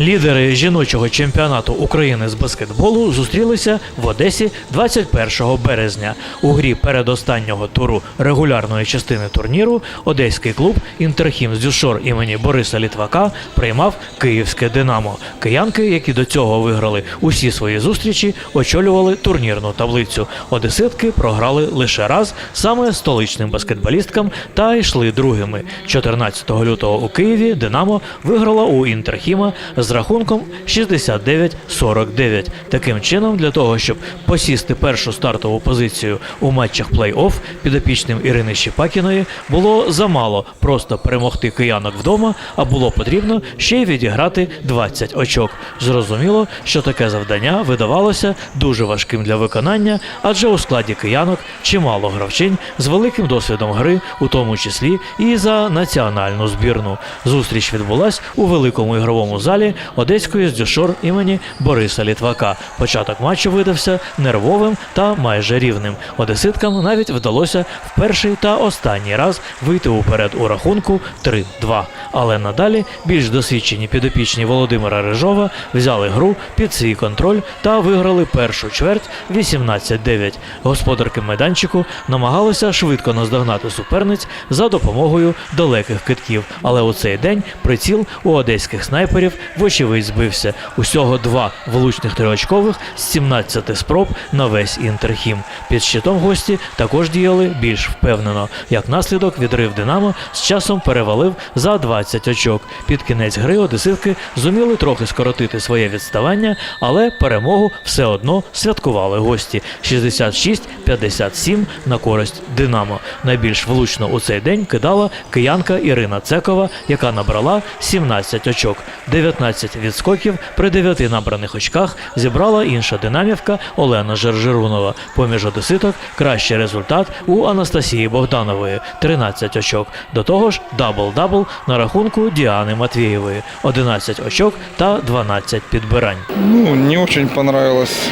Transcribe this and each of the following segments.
Лідери жіночого чемпіонату України з баскетболу зустрілися в Одесі 21 березня. У грі передостаннього туру регулярної частини турніру одеський клуб Інтерхім з Дюшор імені Бориса Літвака приймав київське Динамо. Киянки, які до цього виграли усі свої зустрічі, очолювали турнірну таблицю. Одеситки програли лише раз саме столичним баскетболісткам та йшли другими. 14 лютого у Києві Динамо виграла у Інтерхіма з рахунком 69-49. Таким чином, для того, щоб посісти першу стартову позицію у матчах плей-офф, підопічним Ірини Щепакіної було замало просто перемогти киянок вдома, а було потрібно ще й відіграти 20 очок. Зрозуміло, що таке завдання видавалося дуже важким для виконання, адже у складі киянок чимало гравчинь з великим досвідом гри, у тому числі і за національну збірну. Зустріч відбулась у великому ігровому залі Одеської здюшор імені Бориса Літвака. Початок матчу видався нервовим та майже рівним. Одеситкам навіть вдалося в перший та останній раз вийти уперед у рахунку 3-2. Але надалі більш досвідчені підопічні Володимира Рижова взяли гру під свій контроль та виграли першу чверть 18-9. Господарки майданчику намагалися швидко наздогнати суперниць за допомогою далеких китків. Але у цей день приціл у одеських снайперів вочевидь збився. Усього два влучних триочкових з 17 спроб на весь інтерхім. Під щитом гості також діяли більш впевнено. Як наслідок, відрив Динамо з часом перевалив за 20 очок. Під кінець гри одеситки зуміли трохи скоротити своє відставання, але перемогу все одно святкували гості 66-57 на користь Динамо. Найбільш влучно у цей день кидала киянка Ірина Цекова, яка набрала 17 очок. 19 відскоків при 9 набраних очках зібрала інша динамівка Олена Жержирунова. Поміж одеситок кращий результат у Анастасії Богданової 13 очок. До того ж, дабл-дабл на рахунку Діани Матвієвої 11 очок та 12 підбирань. Ну, не очень понравилась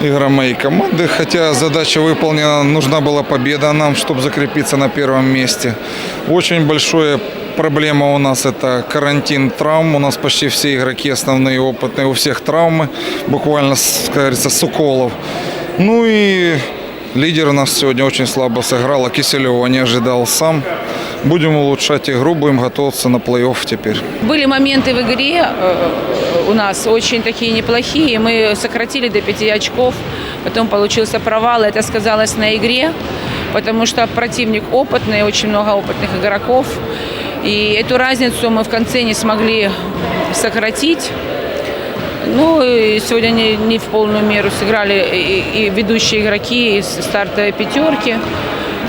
игра моей команды, хотя задача выполнена, нужна была победа нам, чтобы закрепиться на первом месте. Очень большая проблема у нас это карантин травм. У нас почти все игроки основные опытные, у всех травмы, буквально, с, как говорится, с уколов. Ну и лидер у нас сегодня очень слабо сыграла, Киселева не ожидал сам. Будем улучшать игру, будем готовиться на плей-офф теперь. Были моменты в игре э, у нас очень такие неплохие. Мы сократили до 5 очков. Потом получился провал. Это сказалось на игре, потому что противник опытный, очень много опытных игроков. И эту разницу мы в конце не смогли сократить. Ну, и сегодня не, не в полную меру сыграли и, и ведущие игроки из стартовой пятерки.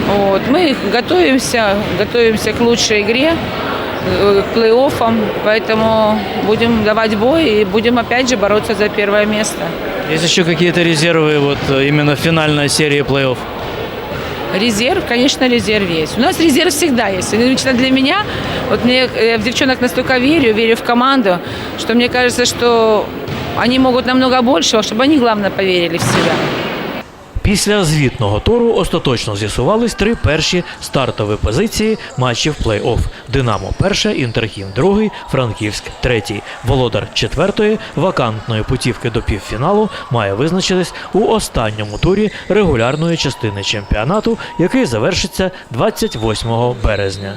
Вот. Мы готовимся, готовимся к лучшей игре, э, к плей-оффам, поэтому будем давать бой и будем опять же бороться за первое место. Есть еще какие-то резервы вот э, именно в финальной серии плей-офф? Резерв, конечно, резерв есть. У нас резерв всегда есть. И Лично для меня, вот мне я в девчонок настолько верю, верю в команду, что мне кажется, что они могут намного больше, чтобы они, главное, поверили в себя. Після звітного туру остаточно з'ясувались три перші стартові позиції матчів плей-офф. Динамо перше, Інтерхім другий, Франківськ третій. Володар четвертої вакантної путівки до півфіналу має визначитись у останньому турі регулярної частини чемпіонату, який завершиться 28 березня.